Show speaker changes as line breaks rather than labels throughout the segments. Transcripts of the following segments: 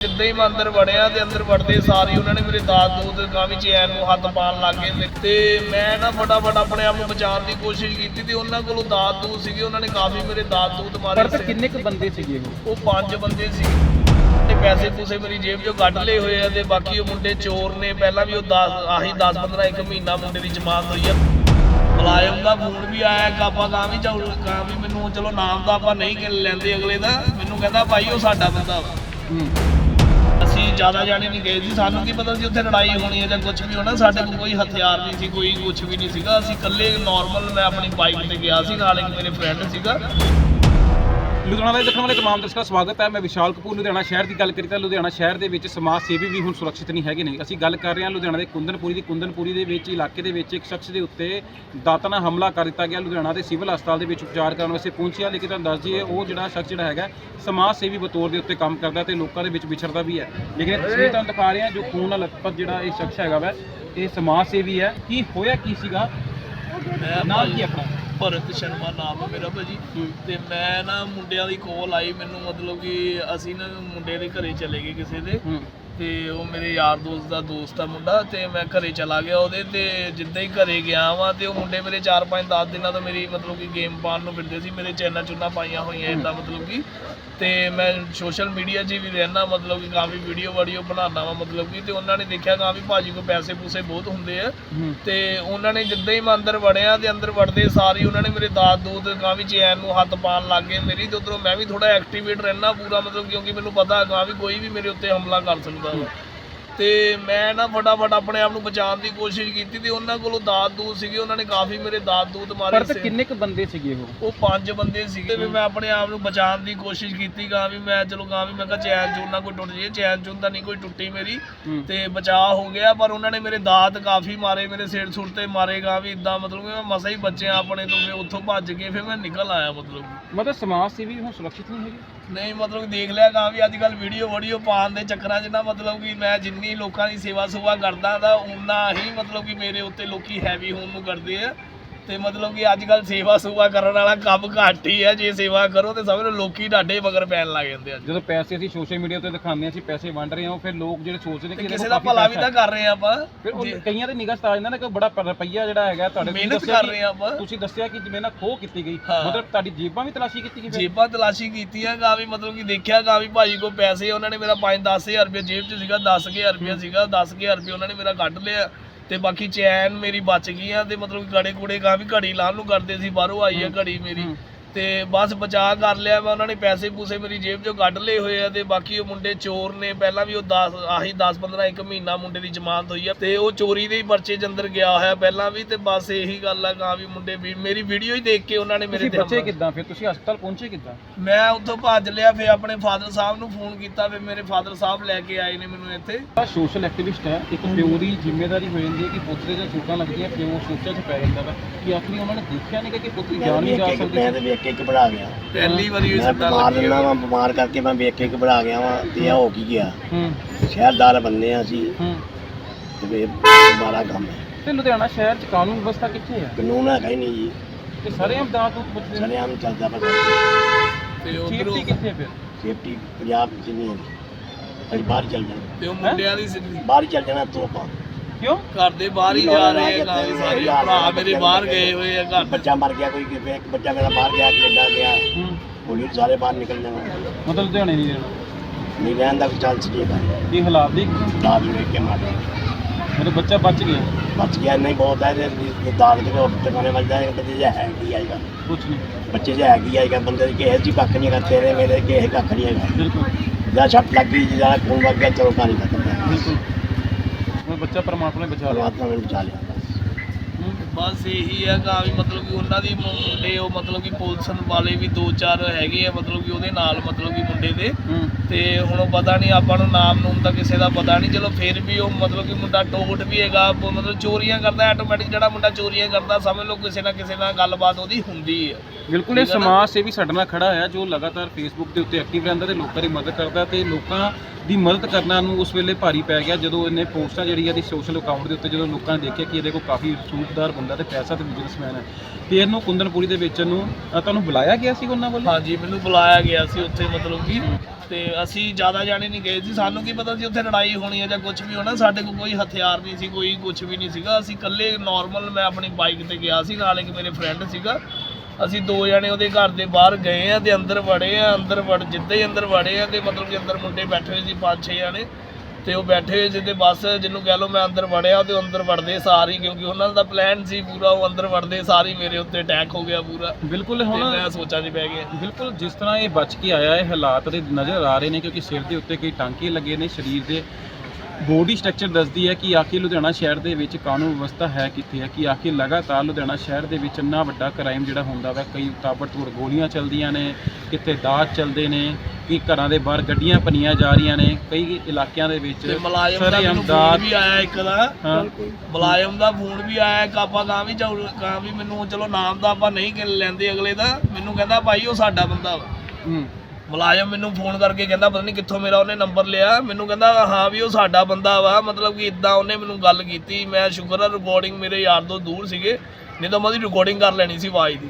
ਜਿੱਦਾਂ ਹੀ ਮੈਂ ਅੰਦਰ ਵੜਿਆ ਤੇ ਅੰਦਰ ਵੜਦੇ ਸਾਰੀ ਉਹਨਾਂ ਨੇ ਮੇਰੇ ਦਾਤ ਦੂਤ ਕਾਫੀ ਚੈਨ ਨੂੰ ਹੱਥ ਪਾਉਣ ਲੱਗ ਗਏ ਤੇ ਮੈਂ ਨਾ ਫਟਾਫਟ ਆਪਣੇ ਆਪ ਨੂੰ ਬਚਾਉਣ ਦੀ ਕੋਸ਼ਿਸ਼ ਕੀਤੀ ਤੇ ਉਹਨਾਂ ਕੋਲੋਂ ਦਾਤ ਦੂਤ ਸੀਗੇ ਉਹਨਾਂ ਨੇ ਕਾਫੀ ਮੇਰੇ ਦਾਤ ਦੂਤ ਮਾਰੇ
ਪਰ। ਕਿੰਨੇ ਕੁ ਬੰਦੇ ਸੀਗੇ ਉਹ?
ਪੰਜ ਬੰਦੇ ਸੀ। ਤੇ ਪੈਸੇ ਪੂਸੇ ਮੇਰੀ ਜੇਬ ਚੋਂ ਕੱਢ ਲਏ ਹੋਏ ਆ ਤੇ ਬਾਕੀ ਉਹ ਮੁੰਡੇ ਚੋਰ ਨੇ ਪਹਿਲਾਂ ਵੀ ਉਹ 10 ਆਹੀ 10 15 ਇੱਕ ਮਹੀਨਾ ਮੁੰਡੇ ਦੀ ਜ਼ਮਾਨਤ ਹੋਈ ਆ। ਮੁਲਾਜ਼ਮ ਦਾ ਫੋਨ ਵੀ ਆਇਆ ਕਿ ਆਪਾਂ ਕਾਂ ਵੀ ਚਾਉ ਕਾਂ ਵੀ ਮੈਨੂੰ ਚਲੋ ਨਾਮ ਤਾਂ ਆਪਾਂ ਨਹੀਂ ਲੈਂਦੇ ਅਗਲੇ ਦਾ। ਮੈਨੂੰ ਕਹਿੰਦਾ ਭਾਈ ਉਹ ਸਾਡਾ ਬੰਦਾ ਵਾ। ਜ਼ਿਆਦਾ ਜਾਣੇ ਵੀ ਗਏ ਸੀ ਸਾਨੂੰ ਕੀ ਪਤਾ ਸੀ ਉੱਥੇ ਲੜਾਈ ਹੋਣੀ ਹੈ ਜਾਂ ਕੁਝ ਵੀ ਹੋਣਾ, ਸਾਡੇ ਕੋਲ ਕੋਈ ਹਥਿਆਰ ਨਹੀਂ ਸੀ, ਕੋਈ ਕੁਝ ਵੀ ਨਹੀਂ ਸੀਗਾ। ਅਸੀਂ ਇਕੱਲੇ ਨਾਰਮਲ ਮੈਂ ਆਪਣੀ ਬਾਈਕ ਤੇ ਗਿਆ ਸੀ, ਨਾਲ ਇੱਕ ਮੇਰੇ ਫਰੈਂਡ ਸੀਗਾ।
ਲੁਧਿਆਣਾ ਦੇ ਦੇਖਣ ਵਾਲੇ ਤਮਾਮ ਦਰਸ਼ਕਾਂ ਦਾ ਸਵਾਗਤ ਹੈ। ਮੈਂ ਵਿਸ਼ਾਲ ਕਪੂਰ ਲੁਧਿਆਣਾ ਸ਼ਹਿਰ ਦੀ ਗੱਲ ਕਰੀ ਤਾਂ ਲੁਧਿਆਣਾ ਸ਼ਹਿਰ ਦੇ ਵਿੱਚ ਸਮਾਜ ਸੇਵੀ ਵੀ ਹੁਣ ਸੁਰੱਖਿਅਤ ਨਹੀਂ ਹੈਗੇ ਨੇ। ਅਸੀਂ ਗੱਲ ਕਰ ਰਹੇ ਹਾਂ ਲੁਧਿਆਣਾ ਦੇ ਕੁੰਦਨਪੁਰੀ ਦੀ। ਕੁੰਦਨਪੁਰੀ ਦੇ ਵਿੱਚ ਇਲਾਕੇ ਦੇ ਵਿੱਚ ਇੱਕ ਸ਼ਖਸ ਦੇ ਉੱਤੇ ਦਾਤਾ ਨਾਲ ਹਮਲਾ ਕਰ ਦਿੱਤਾ ਗਿਆ। ਲੁਧਿਆਣਾ ਦੇ ਸਿਵਲ ਹਸਪਤਾਲ ਦੇ ਵਿੱਚ ਉਪਚਾਰ ਕਰਨ ਵਾਸਤੇ ਪਹੁੰਚਿਆ ਲੇਕਿਨ ਤੁਹਾਨੂੰ ਦੱਸ ਦਈਏ ਉਹ ਜਿਹੜਾ ਸ਼ਖਸ ਜਿਹੜਾ ਹੈਗਾ ਸਮਾਜ ਸੇਵੀ ਬਤੌਰ ਦੇ ਉੱਤੇ ਕੰਮ ਕਰਦਾ ਤੇ ਲੋਕਾਂ ਦੇ ਵਿੱਚ ਵਿਚਰਦਾ ਵੀ ਹੈ। ਲੇਕਿਨ ਇਹ ਤਸਵੀਰ ਤੁਹਾਨੂੰ ਦਿਖਾ ਰਹੇ ਹਾਂ ਜੋ ਖੂਨ ਨਾਲ ਲਥਪਥ ਜਿਹੜਾ ਇਹ ਸ਼ਖਸ ਹੈਗਾ ਵੈ ਇਹ ਸਮਾਜ ਸੇਵੀ ਹੈ। ਕੀ ਹੋਇਆ ਕੀ ਸੀਗਾ? ਨਾਮ ਕੀ ਆਪਣਾ?
ਭਰਤ ਸ਼ਰਮਾ ਨਾਮ ਹੈ ਮੇਰਾ ਭਾਜੀ। ਤੇ ਮੈਂ ਨਾ ਮੁੰਡਿਆਂ ਦੀ ਕੋਲ ਆਈ ਮੈਨੂੰ ਮਤਲਬ ਕਿ ਅਸੀਂ ਨਾ ਮੁੰਡੇ ਦੇ ਘਰੇ ਚਲੇ ਗਏ ਕਿਸੇ ਦੇ। ਤੇ ਉਹ ਮੇਰੇ ਯਾਰ ਦੋਸਤ ਦਾ ਦੋਸਤ ਆ ਮੁੰਡਾ ਤੇ ਮੈਂ ਘਰੇ ਚਲਾ ਗਿਆ ਉਹਦੇ ਤੇ ਜਿੱਦਾਂ ਹੀ ਘਰੇ ਗਿਆ ਵਾਂ ਤੇ ਉਹ ਮੁੰਡੇ ਮੇਰੇ 4-5 10 ਦਿਨਾਂ ਤੋਂ ਮੇਰੀ ਮਤਲਬ ਕਿ ਗੇਮ ਪਾਉਣ ਨੂੰ ਫਿਰਦੇ ਸੀ ਮੇਰੇ ਚੈਨਲ ਚੁੰਨਾ ਪਾਈਆਂ ਹੋਈਆਂ ਇਦਾਂ ਮਤਲਬ ਕਿ। ਤੇ ਮੈਂ ਸੋਸ਼ਲ ਮੀਡੀਆ 'ਚ ਵੀ ਰਹਿਣਾ ਮਤਲਬ ਕਿ ਕਾਫੀ ਵੀਡੀਓ ਵਾਡੀਓ ਬਣਾਉਣਾ ਵਾ ਮਤਲਬ ਕਿ ਤੇ ਉਹਨਾਂ ਨੇ ਦੇਖਿਆ ਕਾਫੀ ਭਾਜੀ ਕੋ ਪੈਸੇ ਪੂਸੇ ਬਹੁਤ ਹੁੰਦੇ ਆ। ਤੇ ਉਹਨਾਂ ਨੇ ਜਿੱਦਾਂ ਹੀ ਮੈਂ ਅੰਦਰ ਵੜਿਆ ਤੇ ਅੰਦਰ ਵੜਦੇ ਸਾਰੀ ਉਹਨਾਂ ਨੇ ਮੇਰੇ ਦਾਤ ਦੂਤ ਕਾਫੀ ਚੈਨ ਨੂੰ ਹੱਥ ਪਾਉਣ ਲੱਗ ਗਏ ਮੇਰੀ ਤੇ ਉਧਰੋਂ ਮੈਂ ਵੀ ਥੋੜਾ ਐਕਟੀਵੇਟ ਰਹਿਣਾ ਪੂਰਾ ਮਤਲਬ ਕਿਉਂਕਿ ਮੈਨੂੰ ਪਤਾ ਹੈਗਾ ਵੀ ਕੋਈ ਵੀ ਮੇਰੇ ਉੱਤੇ ਹਮਲਾ ਕਰ ਸਕਦਾ ਵਾ। ਤੇ ਮੈਂ ਨਾ ਫਟਾਫਟ ਆਪਣੇ ਆਪ ਨੂੰ ਬਚਾਉਣ ਦੀ ਕੋਸ਼ਿਸ਼ ਕੀਤੀ ਤੇ ਉਹਨਾਂ ਕੋਲੋਂ ਦਾਤ ਦੂਤ ਸੀਗੇ ਉਹਨਾਂ ਨੇ ਕਾਫੀ ਮੇਰੇ ਦਾਤ ਦੂਤ ਮਾਰੇ
ਪਰ
ਸੀ।
ਕਿੰਨੇ ਕੁ ਬੰਦੇ ਸੀਗੇ ਉਹ?
ਉਹ ਪੰਜ ਬੰਦੇ ਸੀਗੇ। ਵੀ ਮੈਂ ਆਪਣੇ ਆਪ ਨੂੰ ਬਚਾਉਣ ਦੀ ਕੋਸ਼ਿਸ਼ ਕੀਤੀ ਗਾ ਵੀ ਮੈਂ ਚਲੋ ਗਾ ਵੀ ਮੈਂ ਕਿਹਾ ਚੈਨ ਚੂਨ ਨਾ ਕੋਈ ਟੁੱਟ ਜੇ ਚੈਨ ਚੂਨ ਤਾਂ ਨਹੀਂ ਕੋਈ ਟੁੱਟੀ ਮੇਰੀ।
ਹੂੰ।
ਤੇ ਬਚਾਅ ਹੋ ਗਿਆ ਪਰ ਉਹਨਾਂ ਨੇ ਮੇਰੇ ਦਾਤ ਕਾਫੀ ਮਾਰੇ ਮੇਰੇ ਸਿਰ ਸੁਰ ਤੇ ਮਾਰੇਗਾ ਵੀ ਇਦਾਂ ਮਤਲਬ ਕਿ ਮੈਂ ਮਸਾ ਹੀ ਬਚਿਆ ਆਪਣੇ ਤੋਂ ਫਿਰ ਉੱਥੋਂ ਭੱਜ ਕੇ ਫਿਰ ਮੈਂ ਨਿਕਲ ਆਇਆ ਮਤਲਬ। ਕਿ।
ਮਤਲਬ ਸਮਾਜ ਸੇਵੀ ਹੁਣ ਸੁਰੱਖਿਅਤ ਨਹੀਂ ਹੈਗੇ?
ਨਹੀਂ ਮਤਲਬ ਕਿ ਦੇਖ ਲਿਆ ਗਾ ਵੀ ਅੱਜ ਕੱਲ ਵੀਡੀਓ ਵੀਡੀਓ ਪਾਉਣ ਦੇ ਚੱਕਰਾਂ 'ਚ ਨਾ ਮਤਲਬ ਕਿ ਮੈਂ ਜਿੰਨੀ ਲੋਕਾਂ ਦੀ ਸੇਵਾ ਸੁਵਾ ਕਰਦਾ ਤਾਂ ਉਨਾ ਹੀ ਮਤਲਬ ਕਿ ਮੇਰੇ ਉੱਤੇ ਲੋਕੀ ਹੈਵੀ ਹੋਣ ਨੂੰ ਕਰਦੇ ਆ। ਤੇ ਮਤਲਬ ਕਿ ਅੱਜ ਕੱਲ ਸੇਵਾ ਸੁਵਾ ਕਰਨ ਵਾਲਾ ਕੰਮ ਘੱਟ ਹੀ ਹੈ ਜੇ ਸੇਵਾ ਕਰੋ ਤੇ ਸਮਝ ਲਓ ਲੋਕੀ ਤੁਹਾਡੇ ਮਗਰ ਪੈਣ ਲੱਗ ਜਾਂਦੇ ਆ
ਜਦੋਂ ਪੈਸੇ ਅਸੀਂ ਸੋਸ਼ਲ ਮੀਡੀਆ ਤੇ ਦਿਖਾਉਂਦੇ ਹਾਂ ਅਸੀਂ ਪੈਸੇ ਵੰਡ ਰਹੇ ਹਾਂ ਉਹ ਫਿਰ ਲੋਕ ਜਿਹੜੇ ਸੋਚਦੇ
ਤੇ
ਕਿ ਇਹਦੇ
ਕਿਸੇ
ਕੋਲ
ਦਾ
ਕਾਫੀ
ਭਲਾ ਵੀ
ਪੈਸਾ
ਤਾਂ ਕਰ ਰਹੇ ਆ ਆਪਾਂ।
ਫਿਰ ਉਹ
ਜੇ
ਕਈਆਂ ਦੇ ਨਿਗਾਹ ਜਾਂਦਾ ਨਾ ਕਿ ਬੜਾ ਪ- ਰੁਪਈਆ ਜਿਹੜਾ ਹੈਗਾ ਤੁਹਾਡੇ ਤੁਸੀਂ
ਮਿਹਨਤ
ਦੱਸਿਆ
ਕਰ
ਕਿ-
ਰਹੇ ਆ ਆਪਾਂ
ਤੁਸੀਂ ਦੱਸਿਆ ਕਿ ਜਿਵੇਂ ਨਾ ਖੋਹ ਕੀਤੀ ਗਈ
ਹਾਂ।
ਮਤਲਬ ਤੁਹਾਡੀ ਜੇਬਾਂ ਵੀ ਤਲਾਸ਼ੀ ਕੀਤੀ ਗਈ ਫਿਰ?
ਜੇਬਾਂ ਤਲਾਸ਼ੀ ਕੀਤੀਆਂ ਗਾ ਵੀ ਮਤਲਬ ਕਿ ਦੇਖਿਆ ਗਾ ਵੀ ਭਾਜੀ ਕੋ ਪੈਸੇ ਉਹਨਾਂ ਨੇ ਮੇਰਾ 5-10000 ਰੁਪਏ ਜੇਬ 'ਚ ਸੀਗਾ 10000 ਰੁਪਏ ਸੀਗਾ 10000 ਰੁਪਏ ਉਹਨਾਂ ਨੇ ਮੇਰਾ ਕੱਢ ਲਿਆ ਤੇ ਬਾਕੀ ਚੈਨ ਮੇਰੀ ਬਚ ਗਈਆਂ ਤੇ ਮਤਲਬ ਗੜੇ ਕੁੜੇ ਗਾ ਵੀ ਘੜੀ ਲਾਉਣ ਨੂੰ ਕਰਦੇ ਸੀ ਬਾਹਰੋਂ ਆਈ ਆ ਘੜੀ ਮੇਰੀ। ਤੇ ਬਸ ਬਚਾ ਕਰ ਲਿਆ ਮੈਂ ਉਹਨਾਂ ਨੇ ਪੈਸੇ ਪੂਸੇ ਮੇਰੀ ਜੇਬ 'ਚੋਂ ਕੱਢ ਲਏ ਹੋਏ ਆ ਤੇ ਬਾਕੀ ਉਹ ਮੁੰਡੇ ਚੋਰ ਨੇ ਪਹਿਲਾਂ ਵੀ ਉਹ 10 ਆਹੀ 10-15 ਇੱਕ ਮਹੀਨਾ ਮੁੰਡੇ ਦੀ ਜ਼ਮਾਨਤ ਹੋਈ ਆ ਤੇ ਉਹ ਚੋਰੀ ਦੇ ਹੀ ਪਰਚੇ 'ਚ ਅੰਦਰ ਗਿਆ ਹੋਇਆ ਪਹਿਲਾਂ ਵੀ ਤੇ ਬਸ ਇਹੀ ਗੱਲ ਆ ਗਾ ਵੀ ਮੁੰਡੇ ਵੀ ਮੇਰੀ ਵੀਡੀਓ ਹੀ ਦੇਖ ਕੇ ਉਹਨਾਂ ਨੇ ਮੇਰੇ
ਤੁਸੀਂ
ਤੇ
ਬਚੇ
ਹਮਲਾ-
ਕਿੱਦਾਂ ਫਿਰ? ਤੁਸੀਂ ਹਸਪਤਾਲ ਪਹੁੰਚੇ ਕਿੱਦਾਂ?
ਮੈਂ ਉੱਥੋਂ ਭੱਜ ਲਿਆ ਫਿਰ ਆਪਣੇ ਫਾਦਰ ਸਾਹਿਬ ਨੂੰ ਫੋਨ ਕੀਤਾ ਫਿਰ ਮੇਰੇ ਫਾਦਰ ਸਾਹਿਬ ਲੈ ਕੇ ਆਏ ਨੇ ਮੈਨੂੰ ਇੱਥੇ।
ਆ ਸੋਸ਼ਲ ਐਕਟਿਵਿਸਟ ਹੈ ਇੱਕ ਪਿਓ ਦੀ ਜ਼ਿੰਮੇਵਾਰੀ ਹੋ ਜਾਂਦੀ ਹੈ ਕਿ ਪੁੱਤ ਦੇ ਜੇ ਛੋਟਾਂ ਲੱਗਦੀਆਂ ਪਿਓ ਸੋਚਾਂ 'ਚ ਪੈ ਜਾਂਦਾ ਵਾ। ਕਿ ਆਖਰੀ ਉਹਨਾਂ ਨੇ ਦੇਖਿਆ ਨਹੀਂ ਕਿ ਪੁੱਤ ਦੀ ਜਾਨ ਨਹੀਂ ਜਾ ਸਕਦੀ
ਤੇ ਵੇਖ ਕੇ ਘਬਰਾ ਗਿਆ।
ਪਹਿਲੀ ਵਾਰੀ ਇਹ
ਮੈਂ
ਸੱਟਾਂ
ਬਿਮਾਰ
ਲੱਗੀਆਂ
ਰਹਿਣਾ ਵਾਂ ਬਿਮਾਰ ਕਰਕੇ ਮੈਂ ਵੇਖ ਕੇ ਘਬਰਾ ਗਿਆ ਵਾਂ ਤੇ ਇਹ ਹੋ ਕੀ ਗਿਆ।
ਹੂੰ।
ਸ਼ਹਿਰਦਾਰ ਬੰਦੇ ਆ ਅਸੀਂ।
ਹੂੰ।
ਤੇ ਇਹ ਮਾਰਾ ਕੰਮ ਹੈ।
ਤੇ ਲੁਧਿਆਣਾ ਸ਼ਹਿਰ 'ਚ ਕਾਨੂੰਨ ਵਿਵਸਥਾ ਕਿੱਥੇ ਹੈ
ਕਾਨੂੰਨ ਹੈਗਾ ਹੀ ਨਹੀਂ ਜੀ।
ਤੇ ਸਾਰੇ ਅਮਦਾਦ ਤੋਂ ਪੁੱਛਦੇ ਨੇ
ਸਰੇਆਮ ਚੱਲਦਾ ਪਤਾ।
ਤੇ ਉਧਰੋਂ
ਸੇਫਟੀ ਕਿੱਥੇ ਫਿਰ?
ਸੇਫਟੀ ਪੰਜਾਬ 'ਚ ਨਹੀਂ ਹੈ। ਅਸੀਂ ਬਾਹਰ ਚੱਲ ਜਾਣਾ।
ਤੇ ਉਹ ਮੁੰਡਿਆਂ ਦੀ ਸਿੱਧੀ।
ਬਾਹਰ ਚੱਲ ਜਾਣਾ ਤੂੰ ਆਪਾਂ।
ਕਿਉਂ?
ਘਰ ਦੇ ਬਾਹਰ ਹੀ ਜਾ ਰਹੇ ਆ ਸਾਰੇ ਭਰਾ ਮੇਰੇ ਬਾਹਰ ਗਏ ਹੋਏ ਆ ਘਰ।
ਬੱਚਾ ਮਰ ਗਿਆ ਕੋਈ ਕਿਤੇ, ਇੱਕ ਬੱਚਾ ਮੇਰਾ ਬਾਹਰ ਗਿਆ ਕੈਨੇਡਾ ਗਿਆ।
ਹੂੰ।
ਹੋਲੀ ਸਾਰੇ ਬਾਹਰ ਨਿਕਲ ਜਾਣਾ।
ਮਤਲਬ ਲੁਧਿਆਣੇ ਨਹੀਂ ਰਹਿਣਾ
ਨਹੀਂ ਰਹਿਣ ਦਾ ਕੋਈ ਚਾਂਸ ਨਹੀਂ ਹੈਗਾ।
ਇਹ ਹਾਲਾਤ ਦੀ
ਦਾਦ ਵੇਖ ਕੇ ਮਾਰਿਆ
ਮਤਲਬ ਬੱਚਾ ਬਚ ਗਿਆ?
ਬਚ ਗਿਆ ਨਹੀਂ ਬਹੁਤ ਹੈ ਤੇ ਦਾਦ ਦੇ ਟਿਕਾਣੇ ਵੱਜਦਾ ਹੈ ਬੱਚੇ ਜਿਹਾ ਹੈ ਕੀ ਆਏਗਾ
ਕੁਛ ਨਹੀਂ।
ਬੱਚੇ ਜਿਹਾ ਹੈ ਕੀ ਆਏਗਾ ਬੰਦੇ ਦੀ ਕਿਸੇ ਦੀ ਕੱਖ ਨਹੀਂ ਹੈਗਾ ਤੇਰੇ ਮੇਰੇ ਕਿਸੇ ਕੱਖ ਨਹੀਂ ਹੈਗਾ।
ਬਿਲਕੁਲ।
ਜਾਂ ਛੱਟ ਲੱਗੀ ਜਿਹੜਾ ਖੂਨ ਵਗ ਗਿਆ ਚਲੋ ਪਾਣੀ ਖਤਮ ਹੈ।
ਬਿਲਕੁਲ। ਉਹ ਬੱਚਾ ਪਰਮਾਤਮਾ ਨੇ ਬਚਾ ਲਿਆ।
ਪਰਮਾਤਮਾ ਨੇ ਬਚਾ ਲਿਆ। ਬਸ
ਇਹੀ ਹੈ ਗਾ ਵੀ ਮਤਲਬ ਕਿ ਉਹਨਾਂ ਦੀ ਮੁੰਡੇ ਉਹ ਮਤਲਬ ਕਿ ਪੁਲਿਸ ਵਾਲੇ ਵੀ ਦੋ ਚਾਰ ਹੈਗੇ ਆ ਮਤਲਬ ਕਿ ਉਹਦੇ ਨਾਲ ਮਤਲਬ ਕਿ ਮੁੰਡੇ ਦੇ। ਤੇ ਹੁਣ ਪਤਾ ਨਹੀਂ ਆਪਾਂ ਨੂੰ ਨਾਮ ਨੂਮ ਤਾਂ ਕਿਸੇ ਦਾ ਪਤਾ ਨਹੀਂ ਚਲੋ ਫਿਰ ਵੀ ਉਹ ਮਤਲਬ ਕਿ ਮੁੰਡਾ ਟੋਟ ਵੀ ਹੈਗਾ ਉਹ ਮਤਲਬ ਚੋਰੀਆਂ ਕਰਦਾ ਆਟੋਮੈਟਿਕ ਜਿਹੜਾ ਮੁੰਡਾ ਚੋਰੀਆਂ ਕਰਦਾ ਸਮਝ ਲਓ ਕਿਸੇ ਨਾ ਕਿਸੇ ਨਾਲ ਗੱਲਬਾਤ ਉਹਦੀ ਹੁੰਦੀ ਹੈ
ਬਿਲਕੁਲ ਇਹ? ਸਮਾਜ ਸੇਵੀ ਸਾਡੇ ਨਾਲ ਖੜਾ ਹੈ ਜੋ ਲਗਾਤਾਰ ਫੇਸਬੁੱਕ ਦੇ ਉੱਤੇ ਐਕਟਿਵ ਰਹਿੰਦਾ ਤੇ ਲੋਕਾਂ ਦੀ ਮਦਦ ਕਰਦਾ ਤੇ ਲੋਕਾਂ ਦੀ ਮਦਦ ਕਰਨਾ ਨੂੰ ਉਸ ਵੇਲੇ ਭਾਰੀ ਪੈ ਗਿਆ ਜਦੋਂ ਇਹਨੇ ਪੋਸਟਾਂ ਜਿਹੜੀ ਇਹਦੀ ਸੋਸ਼ਲ ਅਕਾਊਂਟ ਦੇ ਉੱਤੇ ਜਦੋਂ ਲੋਕਾਂ ਨੇ ਦੇਖਿਆ ਕਿ ਇਹਦੇ ਕੋਲ ਕਾਫੀ ਸੂਟਦਾਰ ਬੰਦਾ ਤੇ ਪੈਸਾ ਤੇ ਬਿਜ਼ਨਸਮੈਨ ਹੈ। ਤੇ ਇਹਨੂੰ ਕੁੰਦਨਪੁਰੀ ਦੇ ਵਿੱਚ ਨੂੰ ਅ, ਤੁਹਾਨੂੰ ਬੁਲਾਇਆ ਗਿਆ ਸੀ ਉਹਨਾਂ ਵੱਲੋਂ?
ਹਾਂਜੀ ਮੈਨੂੰ ਬੁਲਾਇਆ ਗਿਆ ਸੀ ਉੱਥੇ ਮਤਲਬ ਕਿ। ਤੇ ਅਸੀਂ ਜ਼ਿਆਦਾ ਜਾਣੇ ਨਹੀਂ ਗਏ ਸੀ। ਸਾਨੂੰ ਕੀ ਪਤਾ ਸੀ ਉੱਥੇ ਲੜਾਈ ਹੋਣੀ ਹੈ ਜਾਂ ਕੁਝ ਵੀ ਹੋਣਾ। ਸਾਡੇ ਕੋਲ ਕੋਈ ਹਥਿਆਰ ਨਹੀਂ ਸੀ ਕੋਈ ਕੁਝ ਵੀ ਨਹੀਂ ਸੀਗਾ। ਅਸੀਂ ਇਕੱਲੇ ਨਾਰਮਲ ਮੈਂ ਆਪਣੀ ਬਾਈਕ ਤੇ ਗਿਆ ਸੀ ਨਾਲ ਇੱਕ ਮੇਰੇ ਫਰੈਂਡ ਸੀਗਾ। ਅਸੀਂ ਦੋ ਜਣੇ ਉਹਦੇ ਘਰ ਦੇ ਬਾਹਰ ਗਏ ਆ ਤੇ ਅੰਦਰ ਵੜੇ ਆ ਅੰਦਰ ਵੜ ਜਿੱਦਾਂ ਹੀ ਅੰਦਰ ਵੜੇ ਆ ਤੇ ਮਤਲਬ ਕਿ ਅੰਦਰ ਮੁੰਡੇ ਬੈਠੇ ਹੋਏ ਸੀ ਪੰਜ ਛੇ ਜਣੇ। ਤੇ ਉਹ ਬੈਠੇ ਹੋਏ ਸੀ ਤੇ ਬਸ ਜਿਹਨੂੰ ਕਹਿ ਲਓ ਮੈਂ ਅੰਦਰ ਵੜਿਆ ਤੇ ਉਹ ਅੰਦਰ ਵੜਦੇ ਸਾਰੀ ਕਿਉਂਕਿ ਉਹਨਾਂ ਦਾ ਪਲਾਨ ਸੀ ਪੂਰਾ ਉਹ ਅੰਦਰ ਵੜਦੇ ਸਾਰੀ ਮੇਰੇ ਉੱਤੇ ਅਟੈਕ ਹੋ ਗਿਆ ਪੂਰਾ।
ਬਿਲਕੁਲ ਹੁਣ
ਮੈਂ ਸੋਚਾਂ 'ਚ ਪੈ ਗਿਆ।
ਬਿਲਕੁਲ ਜਿਸ ਤਰ੍ਹਾਂ ਇਹ ਬਚ ਕੇ ਆਇਆ ਹੈ ਹਾਲਾਤ ਦੇ ਨਜ਼ਰ ਆ ਰਹੇ ਨੇ ਕਿਉਂਕਿ ਸਿਰ ਦੇ ਉੱਤੇ ਕਈ ਟਾਂਕੇ ਲੱਗੇ ਨੇ ਸਰੀਰ ਦੇ ਬੋਡੀ ਸਟਰਕਚਰ ਦੱਸਦੀ ਹੈ ਕਿ ਆਖਿਰ ਲੁਧਿਆਣਾ ਸ਼ਹਿਰ ਦੇ ਵਿੱਚ ਕਾਨੂੰਨ ਵਿਵਸਥਾ ਹੈ ਕਿੱਥੇ ਹੈ ਕਿ ਆਖਿਰ ਲਗਾਤਾਰ ਲੁਧਿਆਣਾ ਸ਼ਹਿਰ ਦੇ ਵਿੱਚ ਇੰਨਾ ਵੱਡਾ ਕ੍ਰਾਈਮ ਜਿਹੜਾ ਹੁੰਦਾ ਵਾ ਕਈ ਤਾਬੜਤੋੜ ਗੋਲੀਆਂ ਚੱਲਦੀਆਂ ਨੇ ਕਿਤੇ ਦਾਜ ਚੱਲਦੇ ਨੇ ਕਿ ਘਰਾਂ ਦੇ ਬਾਹਰ ਗੱਡੀਆਂ ਭੰਨੀਆਂ ਜਾ ਰਹੀਆਂ ਨੇ ਕਈ ਇਲਾਕਿਆਂ ਦੇ ਵਿੱਚ
ਤੇ ਮੁਲਾਜ਼ਮ ਦਾ ਮੈਨੂੰ ਵੀ ਆਇਆ ਇੱਕ ਦਾ। ਮੁਲਾਜ਼ਮ ਦਾ ਫੋਨ ਵੀ ਆਇਆ ਇੱਕ ਆਪਾਂ ਕਾਂ ਵੀ ਜਾਊ ਕਾਂ ਵੀ ਮੈਨੂੰ ਚਲੋ ਨਾਮ ਦਾ ਆਪਾਂ ਨਹੀਂ ਕਿ ਲੈਂਦੇ ਅਗਲੇ ਦਾ ਮੈਨੂੰ ਕਹਿੰਦਾ ਭਾਈ ਉਹ ਸਾਡਾ ਬੰਦਾ ਵਾ।
ਹੂੰ।
ਮੁਲਾਜ਼ਮ ਮੈਨੂੰ ਫੋਨ ਕਰਕੇ ਕਹਿੰਦਾ, ਪਤਾ ਨਹੀਂ ਕਿੱਥੋਂ ਮੇਰਾ ਉਹਨੇ ਨੰਬਰ ਲਿਆ। ਮੈਨੂੰ ਕਹਿੰਦਾ, ਹਾਂ ਵੀ ਉਹ ਸਾਡਾ ਬੰਦਾ ਵਾ, ਮਤਲਬ ਕਿ ਇਦਾਂ ਉਹਨੇ ਮੈਨੂੰ ਗੱਲ ਕੀਤੀ। ਮੈਂ ਸ਼ੁਕਰ ਆ ਰਿਕਾਰਡਿੰਗ ਮੇਰੇ ਯਾਰ ਤੋਂ ਦੂਰ ਸੀਗੇ। ਨਹੀਂ ਤਾਂ ਮੈਂ ਉਹਦੀ ਰਿਕਾਰਡਿੰਗ ਕਰ ਲੈਣੀ ਸੀ ਆਵਾਜ਼ ਦੀ।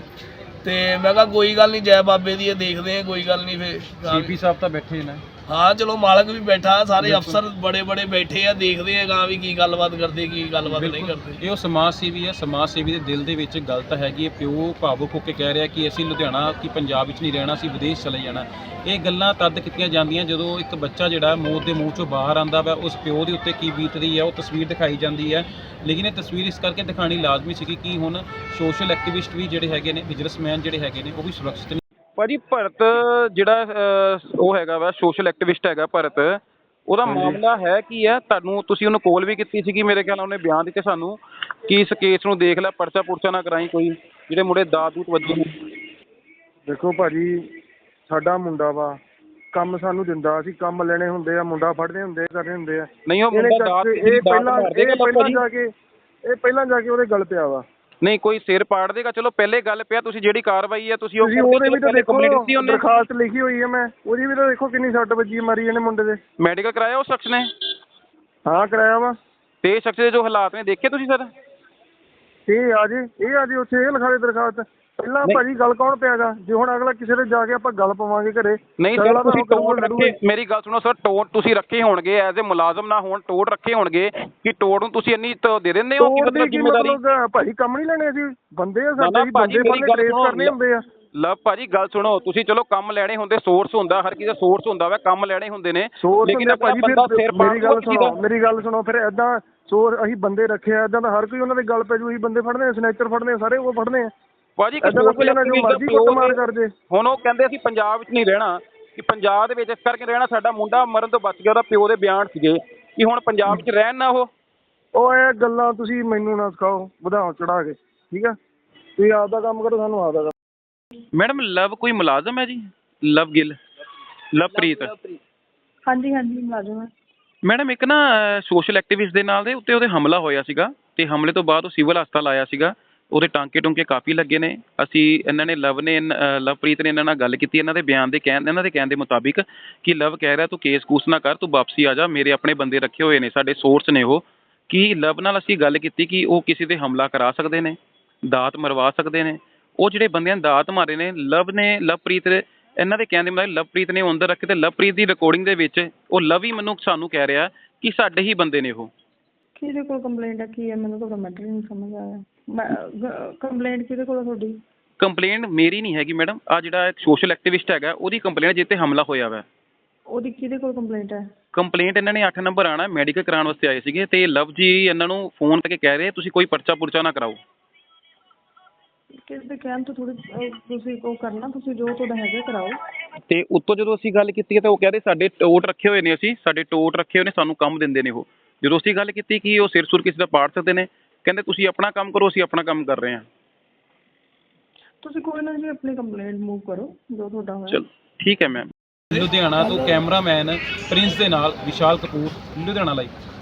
ਤੇ ਮੈਂ ਕਿਹਾ, ਕੋਈ ਗੱਲ ਨਹੀਂ ਜੈ ਬਾਬੇ ਦੀ ਇਹ ਦੇਖਦੇ ਆ, ਕੋਈ ਗੱਲ ਨਹੀਂ ਫੇ
ਸੀਪੀ ਸਾਹਿਬ ਤਾਂ ਬੈਠੇ ਨੇ।
ਹਾਂ ਚਲੋ ਮਾਲਕ ਵੀ ਬੈਠਾ ਸਾਰੇ ਅਫਸਰ ਬੜੇ ਬੜੇ ਬੈਠੇ ਆ ਦੇਖਦੇ ਆ ਕਾਂ ਵੀ ਕੀ ਗੱਲਬਾਤ ਕਰਦੇ ਕੀ ਗੱਲਬਾਤ ਨਹੀਂ ਕਰਦੇ।
ਇਹ ਉਹ ਸਮਾਜ ਸੇਵੀ ਹੈ ਸਮਾਜ ਸੇਵੀ ਦੇ ਦਿਲ ਦੇ ਵਿੱਚ ਗੱਲ ਤਾਂ ਹੈਗੀ ਹੈ ਪਿਓ ਭਾਵੁਕ ਹੋ ਕੇ ਕਹਿ ਰਿਹਾ ਕਿ ਅਸੀਂ ਲੁਧਿਆਣਾ ਕਿ ਪੰਜਾਬ ਵਿੱਚ ਨਹੀਂ ਰਹਿਣਾ ਅਸੀਂ ਵਿਦੇਸ਼ ਚਲੇ ਜਾਣਾ। ਇਹ ਗੱਲਾਂ ਤਦ ਕੀਤੀਆਂ ਜਾਂਦੀਆਂ ਜਦੋਂ ਇੱਕ ਬੱਚਾ ਜਿਹੜਾ ਮੌਤ ਦੇ ਮੂੰਹ ਚੋਂ ਬਾਹਰ ਆਂਦਾ ਵਾ ਉਸ ਪਿਓ ਦੇ ਉੱਤੇ ਕੀ ਬੀਤਦੀ ਹੈ ਉਹ ਤਸਵੀਰ ਦਿਖਾਈ ਜਾਂਦੀ ਹੈ ਲੇਕਿਨ ਇਹ ਤਸਵੀਰ ਇਸ ਕਰਕੇ ਦਿਖਾਣੀ ਲਾਜ਼ਮੀ ਸੀ ਕਿ ਹੁਣ ਸੋਸ਼ਲ ਐਕਟਿਵਿਸਟ ਵੀ ਜਿਹੜੇ ਹੈਗੇ ਨੇ ਬਿਜ਼ਨਸਮੈਨ ਜਿਹੜੇ ਹੈਗੇ ਨੇ ਉਹ ਵੀ ਸੁਰੱਖਿਅਤ ਭਾਜੀ ਭਰਤ ਜਿਹੜਾ ਉਹ ਹੈਗਾ ਵਾ ਸੋਸ਼ਲ ਐਕਟਿਵਿਸਟ ਹੈਗਾ ਭਰਤ ਉਹਦਾ ਮਾਮਲਾ ਹੈ ਕੀ ਹੈ? ਤੁਹਾਨੂੰ ਤੁਸੀਂ ਉਹਨੂੰ ਕਾਲ ਵੀ ਕੀਤੀ ਸੀਗੀ ਮੇਰੇ ਖਿਆਲ ਨਾਲ ਉਹਨੇ ਬਿਆਨ ਦਿੱਤੇ ਸਾਨੂੰ ਕਿ ਇਸ ਕੇਸ ਨੂੰ ਦੇਖ ਲੈ ਪਰਚਾ ਪੁਰਚਾ ਨਾ ਕਰਾਈ ਕੋਈ ਜਿਹੜੇ ਮੁੰਡੇ ਦਾਦ ਦੂਤ ਵੱਜੇ ਨੇ।
ਦੇਖੋ ਭਾਜੀ ਸਾਡਾ ਮੁੰਡਾ ਵਾ ਕੰਮ ਸਾਨੂੰ ਦਿੰਦਾ ਅਸੀਂ ਕੰਮ ਲੈਣੇ ਹੁੰਦੇ ਆ ਮੁੰਡਾ ਫੜਨੇ ਹੁੰਦੇ ਆ ਕਰਨੇ ਹੁੰਦੇ ਆ।
ਨਹੀਂ ਉਹ ਮੁੰਡਾ
ਕਰਕੇ ਇਹ ਪਹਿਲਾਂ ਇਹ ਪਹਿਲਾਂ ਜਾ ਕੇ ਇਹ ਪਹਿਲਾਂ ਜਾ ਕੇ ਉਹਦੇ ਗਲ ਪਿਆ ਵਾ।
ਨਹੀਂ ਕੋਈ ਸਿਰ ਪਾੜ ਦੇਗਾ। ਚਲੋ ਪਹਿਲੇ ਗੱਲ ਪਿਆ ਤੁਸੀਂ ਜਿਹੜੀ ਕਾਰਵਾਈ ਹੈ ਤੁਸੀਂ ਉਹ
ਤੁਸੀਂ ਉਹਦੇ ਵੀ ਤਾਂ ਦੇਖੋ
ਉਹਨੇ।
ਦਰਖਾਸਤ ਲਿਖੀ ਹੋਈ ਹੈ ਮੈਂ। ਉਹਦੀ ਵੀ ਤਾਂ ਦੇਖੋ ਕਿੰਨੀ ਸੱਟ ਵੱਜੀ ਮਾਰੀ ਇਹਨੇ ਮੁੰਡੇ ਦੇ।
ਮੈਡੀਕਲ ਕਰਾਇਆ ਉਸ ਸ਼ਖਸ ਨੇ?
ਹਾਂ ਕਰਾਇਆ ਵਾ।
ਤੇ ਇਹ ਸ਼ਖਸ ਦੇ ਜੋ ਹਾਲਾਤ ਨੇ ਦੇਖੇ ਤੁਸੀਂ ਸਰ?
ਇਹ ਆ ਜੇ ਇਹ ਆ ਜੇ ਉੱਥੇ ਇਹ ਲਿਖਾ ਦੇ ਦਰਖਾਸਤ। ਪਹਿਲਾਂ। ਭਾਜੀ ਗੱਲ ਕੌਣ ਪਿਆਗਾ? ਜੇ ਹੁਣ ਅਗਲਾ ਕਿਸੇ ਦੇ ਜਾ ਕੇ ਆਪਾਂ ਗੱਲ ਪਵਾਂਗੇ ਘਰੇ
ਨਹੀਂ ਸਰ ਤੁਸੀਂ ਟੋਟ ਰੱਖੇ। ਮੇਰੀ ਗੱਲ ਸੁਣੋ ਸਰ ਟੋਟ ਤੁਸੀਂ ਰੱਖੇ ਹੋਣਗੇ ਐਜ਼ ਅ ਮੁਲਾਜ਼ਮ ਨਾ ਹੋਣ ਟੋਟ ਰੱਖੇ ਹੋਣਗੇ ਕਿ ਟੋਟ ਨੂੰ ਤੁਸੀਂ ਇੰਨੀ ਤਾਂ ਦੇ ਦਿੰਦੇ ਹੋ ਕਿ ਮਤਲਬ ਜ਼ਿੰਮੇਵਾਰੀ?
ਭਾਜੀ ਕੰਮ ਨਹੀਂ ਲੈਣੇ ਅਸੀਂ। ਬੰਦੇ ਆ ਸਾਡੇ ਵੀ ਬੰਦੇ ਬੰਦੇ
ਸੁਣੋ,
ਕਰਨੇ ਹੁੰਦੇ ਆ।
ਲਵ ਭਾਜੀ ਗੱਲ ਸੁਣੋ। ਤੁਸੀਂ ਚਲੋ ਕੰਮ ਲੈਣੇ ਹੁੰਦੇ ਸੋਰਸ ਹੁੰਦਾ ਹਰ ਕਿਸੇ ਦਾ ਸੋਰਸ ਹੁੰਦਾ ਵਾ ਕੰਮ ਲੈਣੇ ਹੁੰਦੇ ਨੇ। ਲੇਕਿਨ
ਭਾਜੀ ਫਿਰ ਮੇਰੀ ਗੱਲ ਸੁਣੋ ਮੇਰੀ ਗੱਲ ਸੁਣੋ ਫਿਰ ਐਦਾਂ ਸੋਰ ਅਸੀਂ ਬੰਦੇ ਰੱਖੇ ਆ ਐਦਾਂ ਤਾਂ ਹਰ ਕੋਈ ਉਹਨਾਂ ਦੇ ਗੱਲ ਪੈ ਜੂ ਅਸੀਂ ਬੰਦੇ ਫੜਨੇ ਆ ਸਨੈਚਰ ਫੜਨੇ ਸਾਰੇ ਉਹ ਫੜਨੇ ਆ।
ਭਾਜੀ
ਦਾ
ਹੁਣ ਉਹ ਕਹਿੰਦੇ ਅਸੀਂ ਪੰਜਾਬ ਵਿੱਚ ਨਹੀਂ ਰਹਿਣਾ ਕਿ ਪੰਜਾਬ ਦੇ ਵਿੱਚ ਇਸ ਕਰਕੇ ਰਹਿਣਾ ਸਾਡਾ ਮੁੰਡਾ ਮਰਨ ਤੋਂ ਬਚ ਗਿਆ ਉਹਦਾ ਪਿਓ ਦੇ ਬਿਆਨ ਸੀਗੇ ਕਿ ਹੁਣ ਪੰਜਾਬ ਵਿੱਚ ਰਹਿਣ ਨਾ ਉਹ।
ਉਹ ਇਹ ਗੱਲਾਂ ਤੁਸੀਂ ਮੈਨੂੰ ਨਾ ਸਿਖਾਓ ਵਧਾਓ ਚੜਾ ਕੇ ਠੀਕ ਆ? ਤੁਸੀਂ ਆਪਦਾ ਕੰਮ ਕਰੋ ਸਾਨੂੰ ਆਪਦਾ ਕੰਮ
ਮੈਡਮ ਲਵ ਕੋਈ ਮੁਲਾਜ਼ਮ ਹੈ ਜੀ? ਲਵ ਗਿੱਲ ਲਵਪ੍ਰੀਤ
ਹਾਂਜੀ ਹਾਂਜੀ ਮੁਲਾਜ਼ਮ ਹੈ।
ਮੈਡਮ ਇੱਕ ਨਾ ਸੋਸ਼ਲ ਐਕਟਿਵਿਸਟ ਦੇ ਨਾਲ ਦੇ ਉੱਤੇ ਉਹਦੇ ਹਮਲਾ ਹੋਇਆ ਸੀਗਾ ਤੇ ਹਮਲੇ ਤੋਂ ਬਾਅਦ ਉਹ ਸਿਵਲ ਹਸਪਤਾਲ ਆਇਆ ਸੀਗਾ। ਉਹਦੇ ਟਾਂਕੇ ਟੁੰਕੇ ਕਾਫੀ ਲੱਗੇ ਨੇ। ਅਸੀਂ ਇਹਨਾਂ ਨੇ ਲਵ ਨੇ ਲਵਪ੍ਰੀਤ ਨੇ ਇਹਨਾਂ ਨਾਲ ਗੱਲ ਕੀਤੀ, ਇਹਨਾਂ ਦੇ ਬਿਆਨ ਦੇ ਕਹਿਣ, ਇਹਨਾਂ ਦੇ ਕਹਿਣ ਦੇ ਮੁਤਾਬਿਕ ਕਿ ਲਵ ਕਹਿ ਰਿਹਾ, ਤੂੰ ਕੇਸ ਕੂਸ ਨਾ ਕਰ, ਤੂੰ ਵਾਪਸੀ ਆ ਜਾ, ਮੇਰੇ ਆਪਣੇ ਬੰਦੇ ਰੱਖੇ ਹੋਏ ਨੇ, ਸਾਡੇ ਸੋਰਸ ਨੇ ਉਹ। ਕਿ ਲਵ ਨਾਲ ਅਸੀਂ ਗੱਲ ਕੀਤੀ ਕਿ ਉਹ ਕਿਸੇ ਤੇ ਹਮਲਾ ਕਰਾ ਸਕਦੇ ਨੇ, ਦਾਤ ਮਰਵਾ ਸਕਦੇ ਨੇ। ਉਹ ਜਿਹੜੇ ਬੰਦਿਆਂ ਨੇ ਦਾਤ ਮਾਰੇ ਨੇ, ਲਵ ਨੇ, ਲਵਪ੍ਰੀਤ ਇਹਨਾਂ ਦੇ ਕਹਿਣ ਦੇ ਮੁਤਾਬਿਕ ਲਵਪ੍ਰੀਤ ਨੇ ਉਹ ਅੰਦਰ ਰੱਖੇ ਤੇ ਲਵਪ੍ਰੀਤ ਦੀ ਰਿਕਾਰਡਿੰਗ ਦੇ ਵਿੱਚ ਉਹ ਲਵ ਹੀ ਮੈਨੂੰ ਸਾਨੂੰ ਕਹਿ ਰਿਹਾ ਕਿ ਸਾਡੇ ਹੀ ਬੰਦੇ ਨੇ ਉਹ।
ਕਿਹਦੇ ਕੋਲ ਕੰਪਲੇਂਟ ਹੈ ਕੀ ਹੈ ਮੈਨੂੰ ਤੁਹਾਡਾ ਮੈਟਰ ਨਹੀਂ ਸਮਝ ਆਇਆ ਕੰਪਲੇਂਟ ਕਿਹਦੇ ਕੋਲ ਹੈ ਤੁਹਾਡੀ?
ਕੰਪਲੇਂਟ ਮੇਰੀ ਨਹੀਂ ਹੈਗੀ ਮੈਡਮ ਆ ਜਿਹੜਾ ਇੱਕ ਸੋਸ਼ਲ ਐਕਟਿਵਿਸਟ ਹੈਗਾ ਉਹਦੀ ਕੰਪਲੇਂਟ ਜਿੱਤੇ ਹਮਲਾ ਹੋਇਆ ਵਾ।
ਉਹਦੀ ਕਿਹਦੇ ਕੋਲ ਕੰਪਲੇਂਟ ਹੈ?
ਕੰਪਲੇਂਟ ਇਹਨਾਂ ਨੇ 8 ਨੰਬਰ ਆਣਾ ਮੈਡੀਕਲ ਕਰਾਉਣ ਵਾਸਤੇ ਆਏ ਸੀਗੇ ਤੇ ਲਵ ਜੀ ਇਹਨਾਂ ਨੂੰ ਫੋਨ ਕਰਕੇ ਕਹਿ ਰਹੇ ਤੁਸੀਂ ਕੋਈ ਪਰਚਾ ਪੁਰਚਾ ਨਾ ਕਰਾਓ।
ਕਿਸ ਦੇ ਕਹਿਣ ਤੋਂ ਥੋੜੀ ਤੁਸੀਂ ਉਹ ਕਰਨਾ ਤੁਸੀਂ ਜੋ ਤੁਹਾਡਾ ਹੈਗਾ ਕਰਾਓ।
ਤੇ ਉੱਤੋਂ ਜਦੋਂ ਅਸੀਂ ਗੱਲ ਕੀਤੀ ਤਾਂ ਉਹ ਕਹਿ ਰਹੇ ਸਾਡੇ ਟੋਟ ਰੱਖੇ ਹੋਏ ਨੇ ਅਸੀਂ ਸਾਡੇ ਟੋਟ ਰੱਖੇ ਹੋਏ ਨੇ ਸਾਨੂੰ ਕੰਮ ਦਿੰਦੇ ਨੇ ਉਹ। ਜਦੋਂ ਅਸੀਂ ਗੱਲ ਕੀਤੀ ਕਿ ਉਹ ਸਿਰ ਸੁਰ ਕਿਸੇ ਦਾ ਪਾੜ ਸਕਦੇ ਨੇ ਕਹਿੰਦੇ ਤੁਸੀਂ ਆਪਣਾ ਕੰਮ ਕਰੋ ਅਸੀਂ ਆਪਣਾ ਕੰਮ ਕਰ ਰਹੇ ਹਾਂ।
ਤੁਸੀਂ ਕੋਈ ਨਾ ਜੀ ਆਪਣੀ ਕੰਪਲੇਂਟ ਮੂਵ ਕਰੋ ਜੋ ਤੁਹਾਡਾ ਹੋਇਆ।
ਚਲੋ ਠੀਕ ਹੈ ਮੈਮ ਲੁਧਿਆਣਾ ਤੋਂ ਕੈਮਰਾਮੈਨ ਪ੍ਰਿੰਸ ਦੇ ਨਾਲ ਵਿਸ਼ਾਲ ਕਪੂਰ ਲੁਧਿਆਣਾ ਲਾਈਵ